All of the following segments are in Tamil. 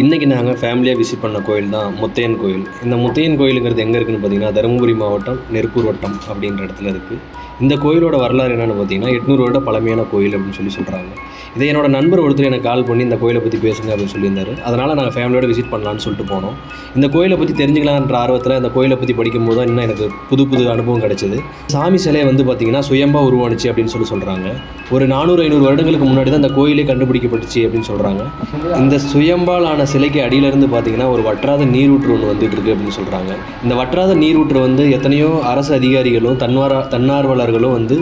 இன்றைக்கி நாங்கள் ஃபேமிலியாக விசிட் பண்ண கோயில் தான் முத்தையன் கோயில். இந்த முத்தையன் கோயிலுங்கிறது எங்கே இருக்குதுன்னு பார்த்தீங்கன்னா தருமபுரி மாவட்டம் நெருப்பூர் வட்டம் அப்படின்ற இடத்துல இருக்குது இந்த கோயிலோட வரலாறு என்னென்னு பார்த்தீங்கன்னா எட்நூறு வருட பழமையான கோயில் அப்படின்னு சொல்லி சொல்கிறாங்க இதை என்னோட நண்பர் ஒருத்தர் எனக்கு கால் பண்ணி இந்த கோயிலை பற்றி பேசுங்க அப்படின்னு சொல்லியிருந்தாரு. அதனால் நாங்கள் ஃபேமிலியோட விசிட் பண்ணலான்னு சொல்லிட்டு போனோம். இந்த கோயிலை பற்றி தெரிஞ்சுக்கலான்ற ஆர்வத்தில் இந்த கோயிலை பற்றி படிக்கும்போது தான் இன்னும் எனக்கு புது புது அனுபவம் கிடச்சிது. சாமி சிலையை வந்து பார்த்திங்கன்னா சுயம்பாக உருவானுச்சு அப்படின்னு சொல்லி சொல்கிறாங்க ஒரு நானூறு ஐநூறு வருடங்களுக்கு முன்னாடி தான் இந்த கோயிலே கண்டுபிடிக்கப்பட்டுச்சு அப்படின்னு சொல்கிறாங்க இந்த சுயம்பாலான சிலைக்கு அடியிலேருந்து பார்த்தீங்கன்னா ஒரு வற்றாத நீரூற்று ஒன்று வந்துட்டு இருக்கு அப்படின்னு சொல்கிறாங்க இந்த வற்றாத நீரூற்று வந்து எத்தனையோ அரசு அதிகாரிகளும் தன்னார தன்னார்வலர்களும் வந்து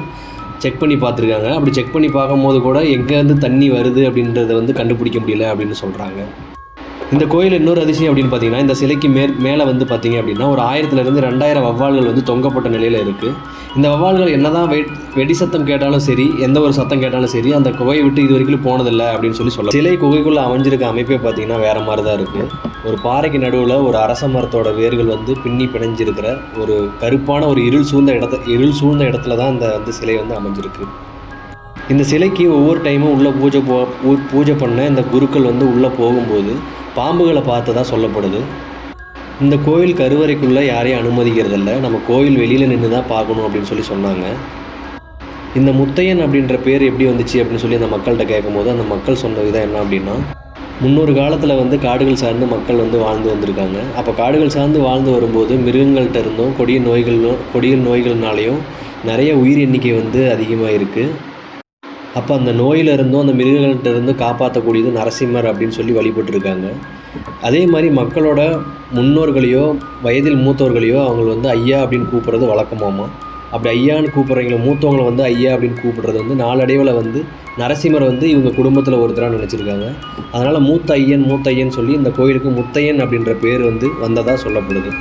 செக் பண்ணி பார்த்துருக்காங்க. அப்படி செக் பண்ணி பார்க்கும்போது கூட எங்கேருந்து தண்ணி வருது அப்படின்றத வந்து கண்டுபிடிக்க முடியல அப்படின்னு சொல்கிறாங்க இந்த கோயில் இன்னொரு அதிசயம் அப்படின்னு பார்த்தீங்கன்னா இந்த சிலைக்கு மேல் மேலே வந்து பார்த்தீங்க அப்படின்னா ஒரு ஆயிரத்துலேருந்து ரெண்டாயிரம் வவ்வால்கள் வந்து தொங்கப்பட்ட நிலையில் இருக்குது இந்த வவ்வால்கள் என்னதான் வெ வெடி சத்தம் கேட்டாலும் சரி எந்த ஒரு சத்தம் கேட்டாலும் சரி அந்த குகையை விட்டு இது வரைக்கும் போனதில்லை அப்படின்னு சொல்லி சொல்லலாம். சிலை குகைக்குள்ளே அமைஞ்சிருக்க அமைப்பே பார்த்தீங்கன்னா வேறு மாதிரி தான் இருக்குது ஒரு பாறைக்கு நடுவில் ஒரு அரச மரத்தோட வேர்கள் வந்து பின்னி பிணைஞ்சிருக்கிற ஒரு கருப்பான ஒரு இருள் சூழ்ந்த இடத்த இருள் சூழ்ந்த இடத்துல தான் அந்த வந்து சிலை வந்து அமைஞ்சிருக்கு. இந்த சிலைக்கு ஒவ்வொரு டைமும் உள்ளே பூஜை போ பூ- பூஜை பண்ண இந்த குருக்கள் வந்து உள்ளே போகும்போது பாம்புகளை பார்த்ததா சொல்லப்படுது. இந்த கோயில் கருவறைக்குள்ளே யாரையும் அனுமதிக்கிறதில்ல. நம்ம கோயில் வெளியில் நின்று தான் பார்க்கணும் அப்படின்னு சொல்லி சொன்னாங்க. இந்த முத்தையன் அப்படின்ற பேர் எப்படி வந்துச்சு அப்படின்னு சொல்லி அந்த மக்கள்கிட்ட கேட்கும்போது அந்த மக்கள் சொன்ன விதம் என்ன அப்படின்னா முன்னொரு காலத்தில் வந்து காடுகள் சார்ந்து மக்கள் வந்து வாழ்ந்து வந்திருக்காங்க. அப்போ காடுகள் சார்ந்து வாழ்ந்து வரும்போது மிருகங்கள்கிட்ட இருந்தும் கொடிய நோய்களும் கொடிய நோய்கள்னாலையும் நிறைய உயிர் எண்ணிக்கை வந்து அதிகமாக இருக்குது அப்போ அந்த நோயில இருந்தும் அந்த மிருகங்கள்கிட்ட இருந்து காப்பாற்றக்கூடியது நரசிம்மர் அப்படின்னு சொல்லி வழிபட்டிருக்காங்க. அதே மாதிரி மக்களோட முன்னோர்களையோ வயதில் மூத்தவர்களையோ அவங்கள வந்து ஐயா அப்படின்னு கூப்பிட்றது வழக்கமாமா. அப்படி ஐயான்னு கூப்பிட்றவங்கள மூத்தவங்களை வந்து ஐயா அப்படின்னு கூப்பிட்றது வந்து நாளடைவில் வந்து நரசிம்மர் வந்து இவங்க குடும்பத்தில் ஒருத்தராக நினச்சிருக்காங்க. அதனால் மூத்த ஐயன் மூத்த ஐயன் சொல்லி இந்த கோயிலுக்கு முத்தையன் அப்படின்ற பேர் வந்து வந்ததாக சொல்லப்படுது.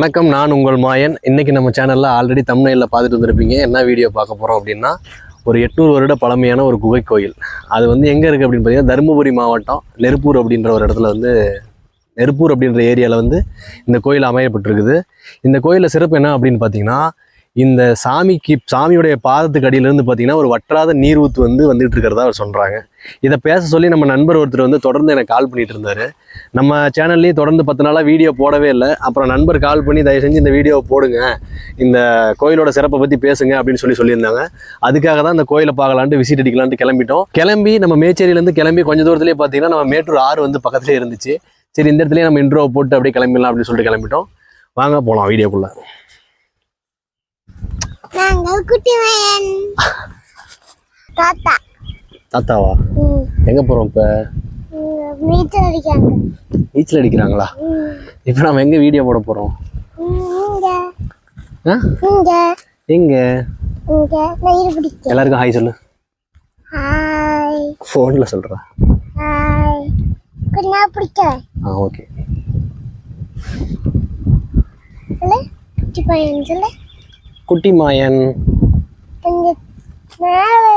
வணக்கம் நான் உங்கள் மாயன். இன்றைக்கி நம்ம சேனலில் ஆல்ரெடி தமிழ்நில பார்த்துட்டு வந்திருப்பீங்க. என்ன வீடியோ பார்க்க போகிறோம் அப்படின்னா ஒரு எட்நூறு வருட பழமையான ஒரு குகை கோயில். அது வந்து எங்கே இருக்குது அப்படின்னு பார்த்தீங்கன்னா தருமபுரி மாவட்டம் நெருப்பூர் அப்படின்ற ஒரு இடத்துல வந்து நெருப்பூர் அப்படின்ற ஏரியாவில் வந்து இந்த கோயில் அமையப்பட்டிருக்குது. இந்த கோயிலில் சிறப்பு என்ன அப்படின்னு பார்த்தீங்கன்னா இந்த சாமிக்கு சாமியுடைய பாதத்துக்கு அடியிலேருந்து பார்த்தீங்கன்னா ஒரு வற்றாத நீர் ஊத்து வந்து வந்துட்டு இருக்கிறதா அவர் சொல்கிறாங்க இதை பேச சொல்லி நம்ம நண்பர் ஒருத்தர் வந்து தொடர்ந்து எனக்கு கால் பண்ணிட்டு இருந்தாரு. நம்ம சேனல்லையும் தொடர்ந்து பத்து நாளாக வீடியோ போடவே இல்லை. அப்புறம் நண்பர் கால் பண்ணி தயவு செஞ்சு இந்த வீடியோவை போடுங்க. இந்த கோயிலோட சிறப்பை பற்றி பேசுங்க அப்படின்னு சொல்லி சொல்லியிருந்தாங்க. அதுக்காக தான் இந்த கோயிலை பார்க்கலான்ட்டு விசிட் அடிக்கலான்ட்டு கிளம்பிட்டோம். கிளம்பி நம்ம மேச்சேரியிலேருந்து கிளம்பி கொஞ்சம் தூரத்துலேயே பார்த்தீங்கன்னா நம்ம மேட்டூர் ஆறு வந்து பக்கத்துலேயே இருந்துச்சு. சரி இந்த இடத்துலயே நம்ம இன்ட்ரோ போட்டு அப்படியே கிளம்பிடலாம் அப்படின்னு சொல்லிட்டு கிளம்பிட்டோம். வாங்க போகலாம் வீடியோக்குள்ளே. நாங்கள் குட்டி மயன் தாத்தா. தாத்தாவா? எங்கே போகிறோம் இப்போ? நீச்சல் அடிக்காங்க நீச்சல் அடிக்கிறாங்களா? இப்போ நம்ம எங்கே வீடியோ போட போகிறோம் ம், இங்க. ஆ? இங்க. எங்கே? எல்லாருக்கும் ஹாய் சொல்லு. ஃபோனில் பிடிக்கிறேன் ஆ ஓகே சொல்லு. குட்டி மாயன் மேலே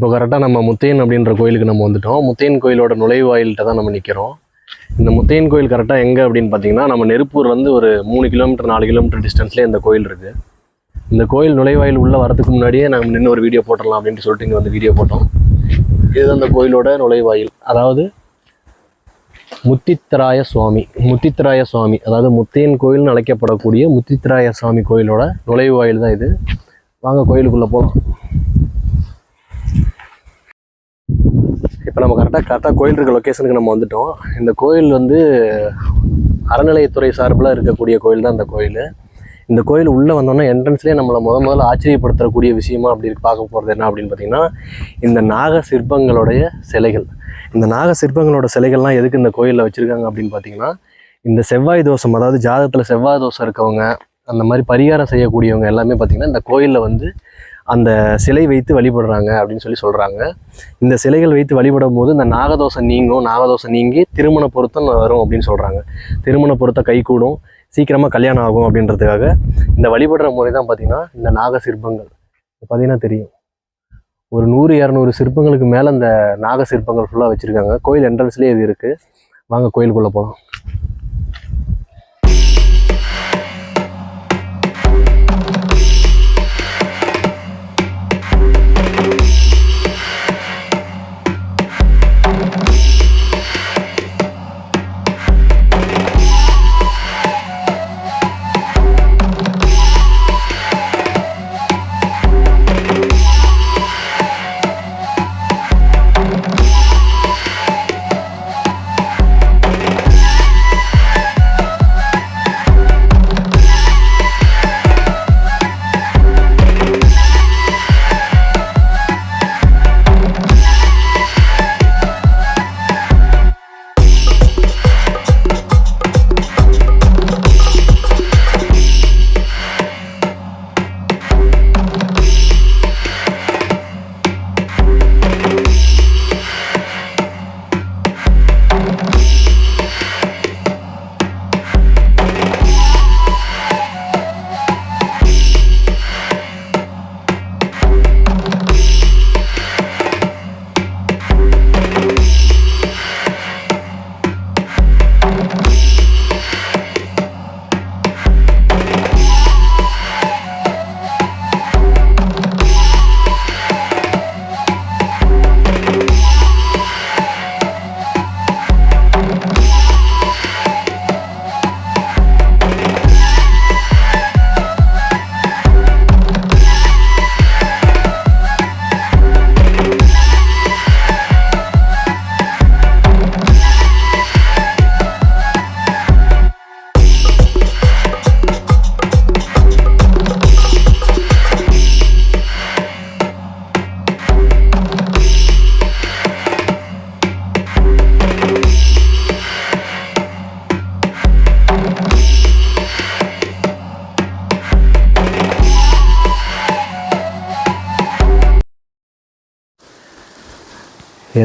இப்போ கரெக்டாக நம்ம முத்தையன் அப்படின்ற கோயிலுக்கு நம்ம வந்துட்டோம். முத்தையன் கோயிலோட நுழைவாயில்கிட்ட தான் நம்ம நிற்கிறோம் இந்த முத்தையன் கோயில் கரெக்டாக எங்கே அப்படின்னு பார்த்தீங்கன்னா நம்ம நெருப்பூர்லேருந்து ஒரு மூணு கிலோமீட்டர் நாலு கிலோமீட்டர் டிஸ்டன்ஸ்லேயே இந்த கோயில் இருக்குது இந்த கோயில் நுழைவாயில் உள்ளே வரதுக்கு முன்னாடியே நாங்கள் நின்று ஒரு வீடியோ போட்டுடலாம் அப்படின்ட்டு சொல்லிட்டு இங்கே வந்து வீடியோ போட்டோம். இது அந்த கோயிலோட நுழைவாயில். அதாவது முத்தித்தராய சுவாமி முத்தித்தராய சுவாமி அதாவது முத்தையன் கோயில்னு அழைக்கப்படக்கூடிய முத்தித்தராய சுவாமி கோயிலோட நுழைவாயில் தான் இது. வாங்க கோயிலுக்குள்ளே போகலாம் இப்போ நம்ம கரெக்டாக கரெக்டாக கோயில் இருக்க லொக்கேஷனுக்கு நம்ம வந்துட்டோம். இந்த கோயில் வந்து அறநிலையத்துறை சார்பில் இருக்கக்கூடிய கோயில் தான் இந்த கோயில். இந்த கோயில் உள்ளே வந்தோன்னா என்ட்ரன்ஸ்லேயே நம்மளை முத முதல்ல ஆச்சரியப்படுத்தக்கூடிய விஷயமா அப்படி பார்க்க போகிறது என்ன அப்படின்னு பார்த்தீங்கன்னா இந்த நாக சிற்பங்களுடைய சிலைகள். இந்த நாக சிற்பங்களோட சிலைகள்லாம் எதுக்கு இந்த கோயிலில் வச்சுருக்காங்க அப்படின்னு பார்த்தீங்கன்னா இந்த செவ்வாய் தோஷம் அதாவது ஜாதகத்தில் செவ்வாய் தோஷம் இருக்கவங்க அந்த மாதிரி பரிகாரம் செய்யக்கூடியவங்க எல்லாமே பார்த்திங்கன்னா இந்த கோயிலில் வந்து அந்த சிலை வைத்து வழிபடுறாங்க அப்படின்னு சொல்லி சொல்கிறாங்க இந்த சிலைகள் வைத்து வழிபடும் போது இந்த நாகதோஷம் நீங்கும் நாகதோஷம் நீங்கி திருமண பொருத்தம் வரும் அப்படின்னு சொல்கிறாங்க திருமண பொருத்தம் கைகூடும் சீக்கிரமாக கல்யாணம் ஆகும் அப்படின்றதுக்காக இந்த வழிபடுற முறை தான் பார்த்திங்கன்னா இந்த நாக சிற்பங்கள். பார்த்தீங்கன்னா தெரியும். ஒரு நூறு இரநூறு சிற்பங்களுக்கு மேலே இந்த நாக சிற்பங்கள் ஃபுல்லாக வச்சுருக்காங்க. கோயில் என்ட்ரன்ஸ்லேயே இது இருக்குது வாங்க கோயிலுக்குள்ளே போகலாம்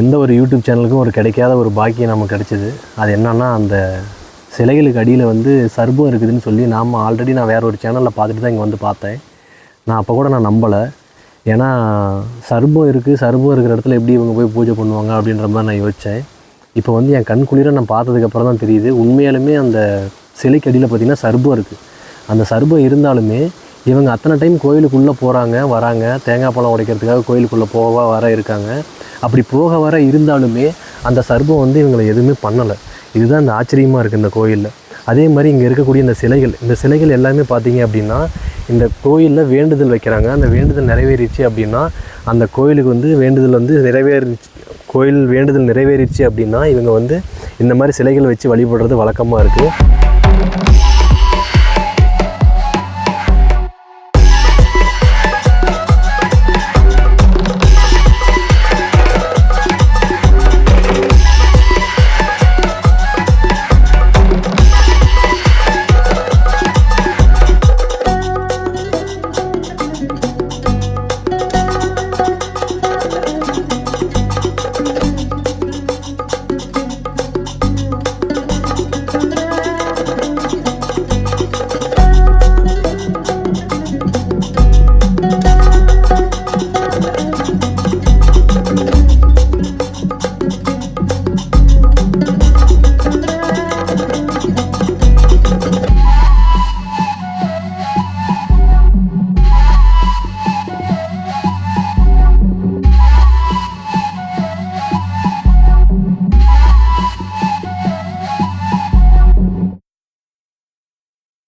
எந்த ஒரு யூடியூப் சேனலுக்கும் ஒரு கிடைக்காத ஒரு பாக்கியம் நமக்கு கிடைச்சிது. அது என்னன்னா அந்த சிலைகளுக்கு அடியில் வந்து சர்பம் இருக்குதுன்னு சொல்லி நாம் ஆல்ரெடி நான் வேறு ஒரு சேனலில் பார்த்துட்டு தான் இங்கே வந்து பார்த்தேன். நான் அப்போ கூட நான் நம்பலை. ஏன்னா சர்பம் இருக்குது சர்பம் இருக்கிற இடத்துல எப்படி இவங்க போய் பூஜை பண்ணுவாங்க அப்படின்ற மாதிரி நான் யோசித்தேன் இப்போ வந்து என் கண் குளிர நான் பார்த்ததுக்கப்புறம் தான் தெரியுது. உண்மையாலுமே அந்த சிலைக்கு அடியில் பார்த்திங்கன்னா சர்பம் இருக்குது அந்த சர்பம் இருந்தாலுமே இவங்க அத்தனை டைம் கோயிலுக்குள்ளே போகிறாங்க வராங்க. தேங்காய் பழம் உடைக்கிறதுக்காக கோயிலுக்குள்ளே போக வர இருக்காங்க. அப்படி போக வர இருந்தாலுமே அந்த சர்பம் வந்து இவங்களை எதுவுமே பண்ணலை. இதுதான் இந்த ஆச்சரியமாக இருக்குது இந்த கோயிலில். அதே மாதிரி இங்கே இருக்கக்கூடிய இந்த சிலைகள் இந்த சிலைகள் எல்லாமே பார்த்தீங்க அப்படின்னா இந்த கோயிலில் வேண்டுதல் வைக்கிறாங்க. அந்த வேண்டுதல் நிறைவேறிச்சு அப்படின்னா அந்த கோயிலுக்கு வந்து வேண்டுதல் வந்து நிறைவேறிச்சு கோயில் வேண்டுதல் நிறைவேறிச்சு அப்படின்னா இவங்க வந்து இந்த மாதிரி சிலைகள் வச்சு வழிபடுறது வழக்கமாக இருக்குது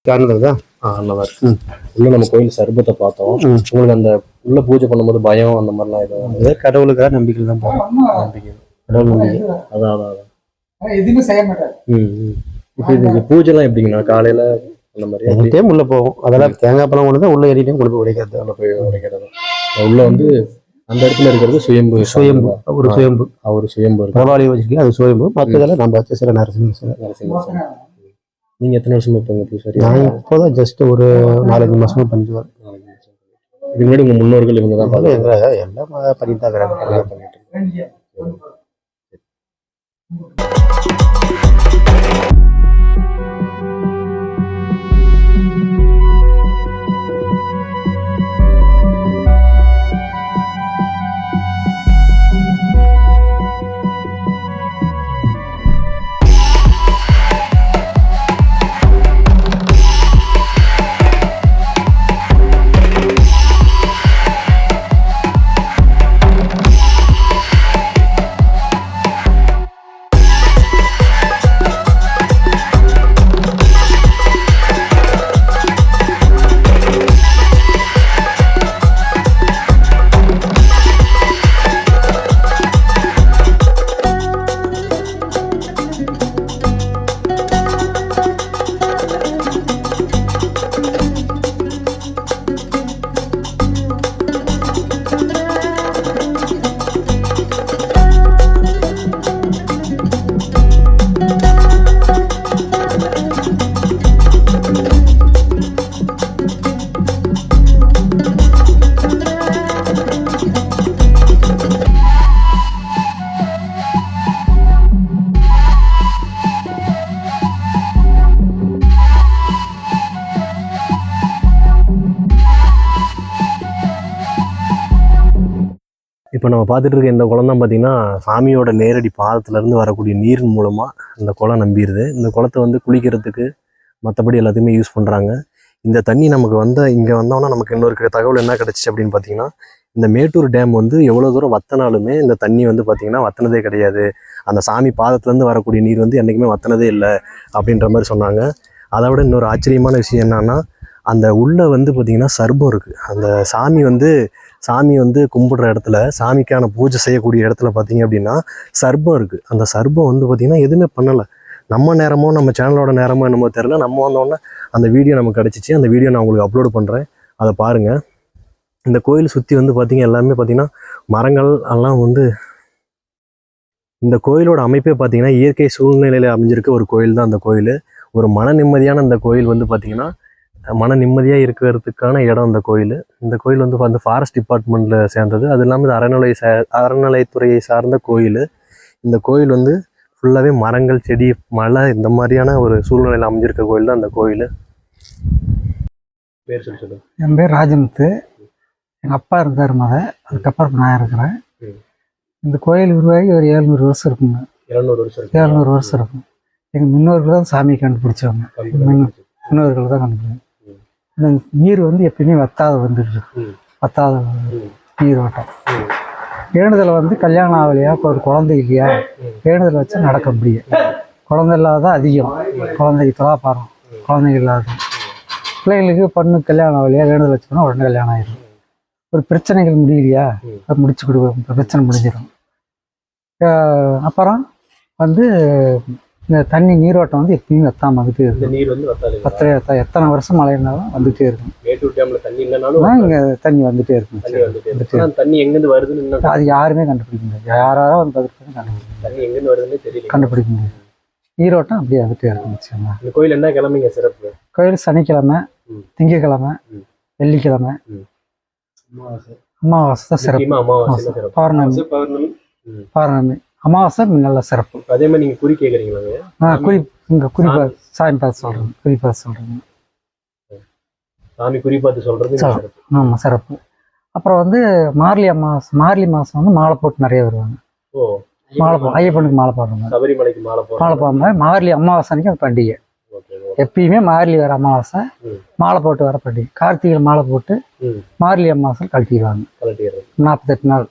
ஸ்கேனில் இருக்கா ஆ நல்லா இருக்கு உள்ள நம்ம கோயில் சர்பத்தை பார்த்தோம். ம். உங்களுக்கு அந்த உள்ள பூஜை பண்ணும்போது பயம் அந்த மாதிரிலாம் எதுவும் கடவுளுக்காக நம்பிக்கையில் தான் நம்பிக்கை. கடவுள் நம்பிக்கை. அதான் அதான் அதான். எதுவுமே செய்ய மாட்டாரு. ம் ம். இப்போ இது பூஜைலாம் எப்படிங்கண்ணா? காலையில அந்த மாதிரி எனி டைம் உள்ளே போகும். அதெல்லாம் தேங்காய் பழம் கொண்டு தான் உள்ளே எனி டைம் கொண்டு போய் உடைக்கிறது. உள்ள போய் உடைக்கிறது. உள்ள வந்து அந்த இடத்துல இருக்கிறது சுயம்பு. சுயம்பு. ஒரு சுயம்பு. அவர் சுயம்பு பிரபாலி வச்சிருக்கேன் அது சுயம்பு. மற்றதெல்லாம் நம்ம வச்ச சில நரசிம்ம சிலை. நரசிம்ம சாமி. நீங்க எத்தனை வருஷமா இப்போ பூசாரி நான் இப்போதான் ஜஸ்ட் ஒரு நாலஞ்சு மாசமா பண்ணிட்டு வரேன். இதுக்கு முன்னாடி உங்க முன்னோர்கள் இவங்க தான் எங்க எல்லாம் பண்ணிட்டு தான் பண்ணிட்டு இப்போ நம்ம பார்த்துட்டு இருக்க இந்த குளம் தான் பார்த்தீங்கன்னா சாமியோட நேரடி பாதத்துலேருந்து வரக்கூடிய நீர் மூலமாக இந்த குளம் நம்பிடுது. இந்த குளத்தை வந்து குளிக்கிறதுக்கு மற்றபடி எல்லாத்தையுமே யூஸ் பண்ணுறாங்க இந்த தண்ணி நமக்கு வந்த இங்கே வந்தோன்னா நமக்கு இன்னொரு தகவல் என்ன கிடச்சிச்சு அப்படின்னு பார்த்தீங்கன்னா இந்த மேட்டூர் டேம் வந்து எவ்வளோ தூரம் வத்தினாலுமே இந்த தண்ணி வந்து பார்த்திங்கன்னா வத்தினதே கிடையாது. அந்த சாமி பாதத்துலேருந்து வரக்கூடிய நீர் வந்து என்றைக்குமே வத்தினதே இல்லை அப்படின்ற மாதிரி சொன்னாங்க. அதை விட இன்னொரு ஆச்சரியமான விஷயம் என்னென்னா அந்த உள்ளே வந்து பார்த்திங்கன்னா சர்பம் இருக்குது அந்த சாமி வந்து சாமி வந்து கும்பிடுற இடத்துல சாமிக்கான பூஜை செய்யக்கூடிய இடத்துல பார்த்தீங்க அப்படின்னா சர்பம் இருக்குது அந்த சர்பம் வந்து பார்த்திங்கன்னா எதுவுமே பண்ணலை. நம்ம நேரமோ நம்ம சேனலோட நேரமோ என்னமோ தெரில நம்ம வந்தோடனே அந்த வீடியோ நமக்கு கிடச்சிச்சு. அந்த வீடியோ நான் உங்களுக்கு அப்லோட் பண்ணுறேன் அதை பாருங்கள் இந்த கோயில் சுற்றி வந்து பார்த்திங்க எல்லாமே பார்த்திங்கன்னா மரங்கள் எல்லாம் வந்து இந்த கோயிலோட அமைப்பே பார்த்திங்கன்னா இயற்கை சூழ்நிலையில் அமைஞ்சிருக்க ஒரு கோயில் தான் அந்த கோயில். ஒரு மன நிம்மதியான அந்த கோயில் வந்து பார்த்திங்கன்னா மன நிம்மதியாக இருக்கிறதுக்கான இடம் அந்த கோயில். இந்த கோயில் வந்து அந்த ஃபாரஸ்ட் டிபார்ட்மெண்ட்டில் சேர்ந்தது. அது இல்லாமல் இது அறநிலை சா அறநிலைத்துறையை சார்ந்த கோயில். இந்த கோயில் வந்து ஃபுல்லாகவே மரங்கள் செடி மலை இந்த மாதிரியான ஒரு சூழ்நிலையில் அமைஞ்சிருக்க கோயில் தான் அந்த கோயில். பேர் சொல்லி சொல்லுங்க என் பேர் ராஜமுத்து. எங்கள் அப்பா இருந்தார் மத. அதுக்கப்புறம் நான் இருக்கிறேன். இந்த கோயில் உருவாகி ஒரு ஏழ்நூறு வருஷம் இருக்குங்க. இரநூறு வருஷம் ஏழ்நூறு வருஷம் இருக்கும் எங்கள் முன்னோர்கள் தான் சாமியை கண்டுபிடிச்சவங்க. முன்னோர்கள் தான் கண்டுபிடிச்சவங்க. நீர் வந்து எப்பயுமே வத்தாத வந்துட்டு இருக்கு. வத்தாத ம். நீர் ஓட்டம் ம். வேண்டுதல் வந்து கல்யாணம் ஆகலையா இப்போ ஒரு குழந்தை இல்லையா ம். வேண்டுதல் வச்சு நடக்க முடியும் குழந்தை இல்லாத அதிகம். குழந்தைக்கு துலாப்பாரம் குழந்தைங்க இல்லாத பிள்ளைங்களுக்கு பொண்ணு கல்யாணம் ஆகலையா வேண்டுதல் வச்சுக்கணும் உடனே கல்யாணம் ஆயிடும் ஒரு பிரச்சனைகள் முடியலையா. அது முடிச்சு கொடுக்கும். பிரச்சனை முடிஞ்சிடும் அப்புறம் வந்து இந்த தண்ணி நீரோட்டம் வந்து எப்பயும் வத்தாம வந்துட்டே இருக்கும். நீர் வந்து பத்தரை எத்த- எத்தனை வருஷம் மழை இருந்தாலும் வந்துட்டே இருக்கும். மேட்டூர் டேம்ல தண்ணி இல்லைனாலும் இங்கே தண்ணி வந்துட்டே இருக்கும். தண்ணி எங்கேருந்து வருதுன்னு அது யாருமே கண்டுபிடிக்க முடியாது. யாராவது வந்து பதில் கண்டுபிடிக்க தண்ணி எங்கேருந்து வருதுன்னு தெரியல. கண்டுபிடிக்க முடியாது. நீரோட்டம் அப்படியே வந்துட்டே இருக்கும் வச்சுக்கோங்க இந்த கோயில் என்ன? கிழமைங்க சிறப்பு. கோயில் சனிக்கிழமை. திங்கக்கிழமை. வெள்ளிக்கிழமை. அமாவாசை. தான் சிறப்பு முக்கியமா அமாவாசை தான் சிறப்பு. பௌர்ணமி. பௌர்ணமி. பௌர்ணமி. அமாவாசை நல்ல சிறப்பு. அதே மாதிரி நீங்க குறி கேக்குறீங்களா நான் குறி இங்கே குறிப்பா சாமி. பார்த்து சொல்கிறேன் குறிப்பா சொல்கிறேங்க சாமி குறி பார்த்து சரி. சிறப்பு. ஆமாம் சிறப்பு. அப்புறம் வந்து மார்கழி அமாவாசை மார்கழி மாதம் வந்து மாலை போட்டு நிறைய வருவாங்க. ஓ மாலை போ ஐயப்பனுக்கு மாலை போடுறாங்க சபரிமலைக்கு மாலை மாலை போடுறாங்க மார்கழி அமாவாசைக்கு அது பண்டிகை. எப்பயுமே மார்கழி வர அமாவாசை. மாலை போட்டு வர பண்டிகை. கார்த்திகை மாலை போட்டு ம். மார்கழி அமாவாசை கழட்டிடுவாங்க. நாற்பத்தெட்டு நாள்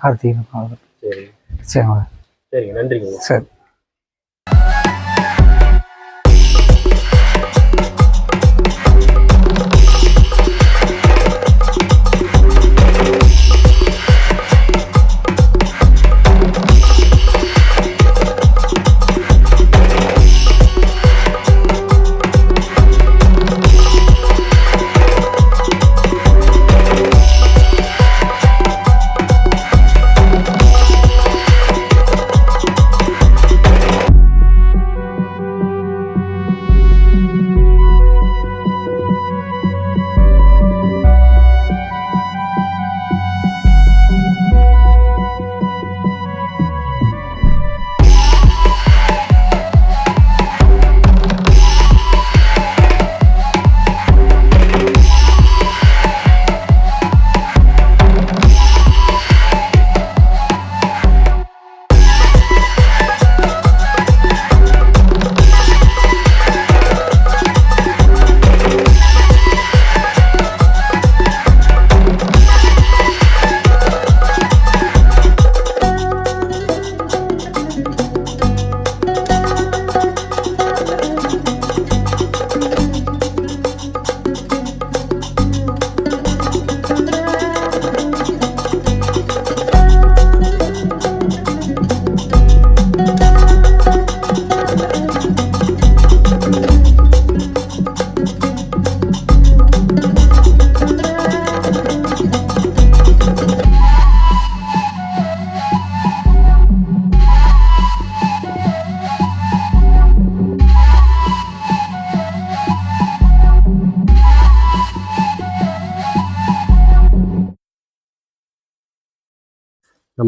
கார்த்திகை மாலை சரி. சரிங்களா சரிங்க நன்றிங்க. சரி.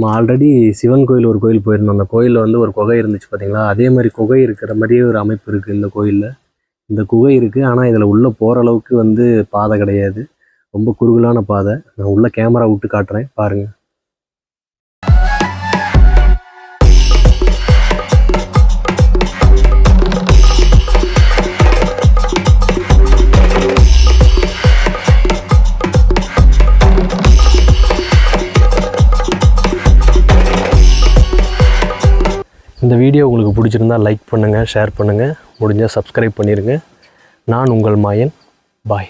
நம்ம ஆல்ரெடி சிவன் கோயில் ஒரு கோயில் போயிருந்தோம். அந்த கோயிலில் வந்து ஒரு குகை இருந்துச்சு பார்த்தீங்களா அதே மாதிரி குகை இருக்கிற மாதிரியே ஒரு அமைப்பு இருக்குது இந்த கோயிலில். இந்த குகை இருக்குது ஆனால் இதில் உள்ளே போகிற அளவுக்கு வந்து பாதை கிடையாது. ரொம்ப குறுகலான பாதை. நான் உள்ளே கேமரா விட்டு காட்டுறேன். பாருங்கள் இந்த வீடியோ உங்களுக்கு பிடிச்சிருந்தா லைக் பண்ணுங்கள் ஷேர் பண்ணுங்கள் முடிஞ்சால் சப்ஸ்கிரைப் பண்ணிடுங்க நான் உங்கள் மாயன். பாய்